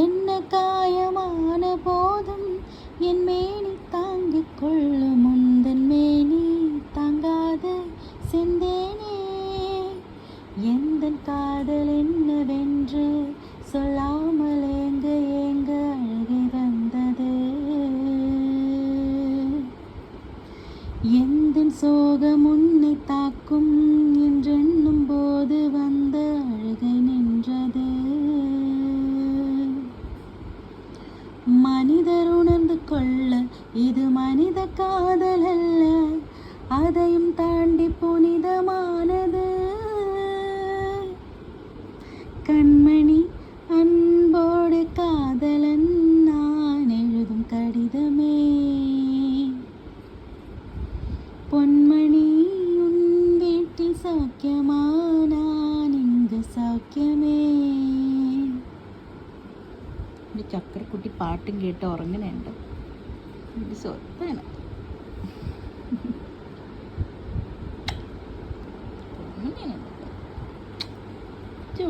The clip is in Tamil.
என்ன காயமான போதும் என் மேனி தாங்கிக் கொள்ளும் முந்தன் மேனி தாங்காத செந்தேனே. எந்த காதல் என்னவென்று சொல்லாமல் எங்க எங்க அழுகை வந்தது? எந்த சோகம் உன்னை தாக்கும் மனிதர் உணர்ந்து கொள்ள இது மனித காதல் அல்ல அதையும் தாண்டி புனிதமானது. கண்மணி அன்போடு காதலன் நான் எழுதும் கடிதமே. பொன்மணி உன் வீட்டில் சௌக்கியமா? நான் இங்கு சௌக்கியமே. ഈ ചക്കരക്കുട്ടി പാട്ടും കേട്ട് ഉറങ്ങണുണ്ട് ഇത് സ്വത്താണ് ഉറങ്ങുന്നുണ്ട്. ചു.